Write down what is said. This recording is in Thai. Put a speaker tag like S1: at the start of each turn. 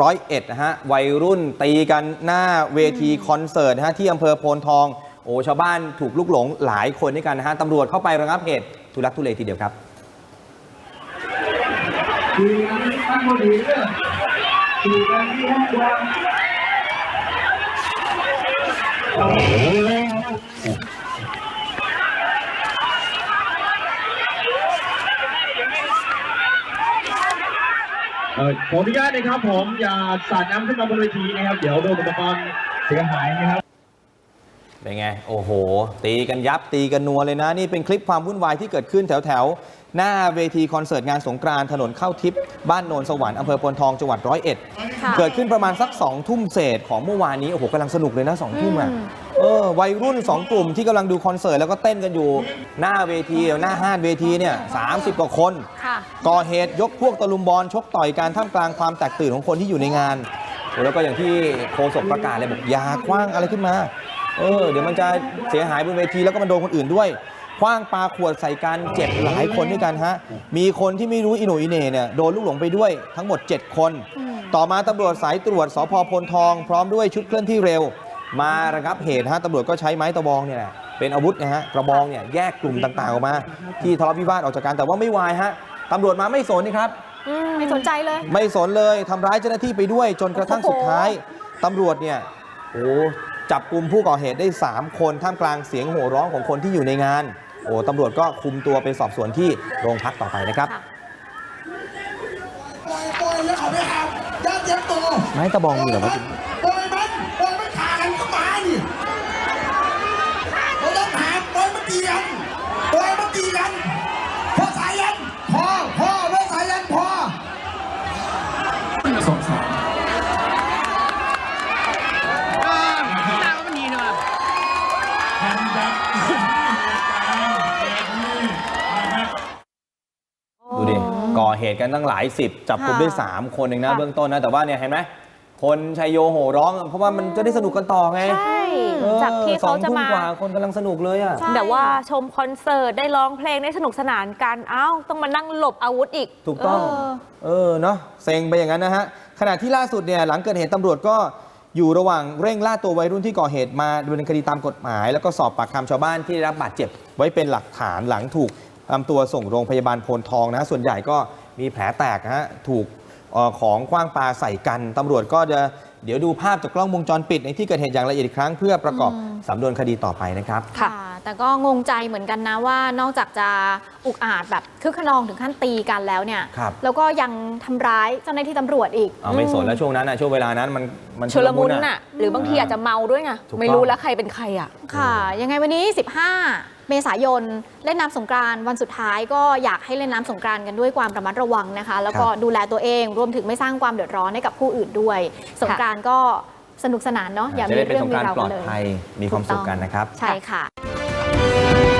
S1: ร้อยเอ็ดนะฮะวัยรุ่นตีกันหน้าเวทีคอนเสิร์ตนะฮะที่อำเภอโพนทอง โอ้ชาวบ้านถูกลุกหลงหลายคนด้วยกันนะฮะตำรวจเข้าไประงับเหตุทุลักทุเลทีเดียวครับ
S2: ตีกันตั้งบดีเด้อตีกันที่ห้องครัว
S3: เอ่อ ขออนุญาตนะครับผมอย่าสาดน้ำขึ้นมาบนเวทีนะครับ เดี๋ยวโดนอุปกรณ์เสียหายนะครับ
S1: เป็นไง โอ้โห ตีกันยับตีกันนัวเลยนะ นี่เป็นคลิปความวุ่นวายที่เกิดขึ้นแถวแถวหน้าเวทีคอนเสิร์ตงานสงกรานถนนเข้าทิพย์บ้านโนนสวรรค์อำเภอพลทองจังหวัดร้อยเอ็ดเกิดขึ้นประมาณสัก2องทุ่มเศษของเมื่อวานนี้โอ้โหกำลังสนุกเลยนะสองทุ่มอะ เออวัยรุ่น 2 กลุ่มที่กำลังดูคอนเสิร์ตแล้วก็เต้นกันอยู่หน้าเวทีหน้าห้านเวทีเนี่ยสามสิบกว่าคน
S4: ค่ะ
S1: ก่อเหตุยกพวกตะลุมบอลชกต่อยการท่ามกลางความแตกตื่นของคนที่อยู่ในงานโอ้แล้วก็อย่างที่โฆษกประกาศเลยบอกอย่าคว้างอะไรขึ้นมาเออเดี๋ยวมันจะเสียหายบนเวทีแล้วก็มันโดนคนอื่นด้วยคว้างปาขวดใส่กันเจ็บหลายคนด้วยกันฮะ มีคนที่ไม่รู้อิโหนอิเหน่เนี่ยโดนลูกหลงไปด้วยทั้งหมด 7 คน
S4: อืม
S1: ต่อมาตำรวจสายตรวจสพพลทอง พร้อมด้วยชุดเคลื่อนที่เร็ว มาระงับเหตุฮะตำรวจก็ใช้ไม้ตะบองเนี่ยแหละเป็นอาวุธนะฮะกระบองเนี่ยแยกกลุ่มต่างๆออกมา ที่ทะเลาะวิวาทออกจากกันแต่ว่าไม่วายฮะตำรวจมาไม่สนนี่ครับ
S4: อืมไม่สนใจเลย
S1: ไม่สนเลยทำร้ายเจ้าหน้าที่ไปด้วย จนกระทั่ง
S4: โอ้โห
S1: สุดท้ายตำรวจเนี่ยโอ้จับกลุ่มผู้ก่อเหตุได้ 3 คนท่ามกลางเสียงโห่ร้องของคนที่อยู่ในงาน โอ้ตำรวจก็คุมตัวไปสอบสวนที่โรงพักต่อไปนะครับ
S4: ค่ะ
S5: ปล่อยปล่อยแล้วเขาไม่ทำยัดเย็บตัว
S1: ไม้ตะบองมีเหรอวะ
S5: ปล่อยมันปล่อยมันขากันก็มาดิเราต้องถามปล่อยมันตีกันปล่อยมันตีกันพอสายยันพอพอเลิกสายยันพอ
S2: สงสารทำยับเหตุการณ์เหตุนี้นะครับ
S1: ดูดิก่อ เหตุกันตั้งหลายสิบจับกลุ่มได้
S4: ค่ะ
S1: 3คนเองนะ
S4: ค่ะ
S1: เบื้องต้นนะแต่ว่าเนี่ยเห็นไหมคนชัยโยโห่ร้อง เพราะว่ามันจะได้สนุกกันต่อไง
S4: ใช่
S1: เออ
S6: จากที่เขาจะ
S1: สองทุ่
S6: มา
S1: กว่าคนกำลังสนุกเลยอะ
S4: ใช่
S6: แต่ว่าชมคอนเสิร์ตได้ร้องเพลงได้สนุกสนานกันเอ้าต้องมานั่งหลบอาวุธอีก
S1: ถูกต้อง
S4: เออ
S1: เออเนาะเซ็งไปอย่างนั้นนะฮะขณะที่ล่าสุดเนี่ยหลังเกิดเหตุตำรวจก็อยู่ระหว่างเร่งล่าตัววัยรุ่นที่ก่อเหตุมาดำเนินคดีตามกฎหมาย แล้วก็สอบปากคำชาวบ้านที่ได้รับบาดเจ็บ ไว้เป็นหลักฐานหลังถูกนำตัวส่งโรงพยาบาลโพนทองนะส่วนใหญ่ก็ มีแผลแตกนะฮะถูกเอ่อของคว้างปลาใส่กันตำรวจก็จะเดี๋ยวดูภาพจากกล้องวงจรปิดในที่เกิดเหตุอย่างละเอียดอีกครั้งเพื่อประกอบสำนวนคดีต่อไปนะครับ
S4: ค่ะ แต่ก็งงใจเหมือนกันนะว่านอกจากจะอุกอาจแบบคึกขนองถึงขั้นตีกันแล้วเนี่ย
S1: ครับ
S4: แล้วก็ยังทำร้ายเจ้าหน้าที่ตำรวจอีก
S1: เอาไม่สนแล้วช่วงนั้นนะช่วงเวลานั้นมันมัน
S6: ชุลมุน
S1: อะ
S6: น่ะ หรือบางทีอาจจะเมาด้วยไง
S1: ถูกต้อง
S6: ไม่รู้แล้วใครเป็นใครอะ
S4: ค่ะ ยังไงวันนี้ 15 เมษายน เล่นน้ำสงกรานต์วันสุดท้ายก็อยากให้เล่นน้ำสงกรานต์กันด้วยความระมัดระวังนะคะ แล้วก็
S1: ครับ
S4: ดูแลตัวเองรวมถึงไม่สร้างความเดือดร้อนให้กับผู้อื่นด้วย สงกรานต์ก็สนุกสนานเนาะอย่า
S1: จะ
S4: มี
S1: ได้เป็น
S4: เรื่อ
S1: ส
S4: ง
S1: ง
S4: มี
S1: กราร
S4: ราว
S1: ปล
S4: กั
S1: อนด
S4: เลย
S1: ภัยมีความสุขกันนะครับ
S4: ใช่ค่ะ Bye.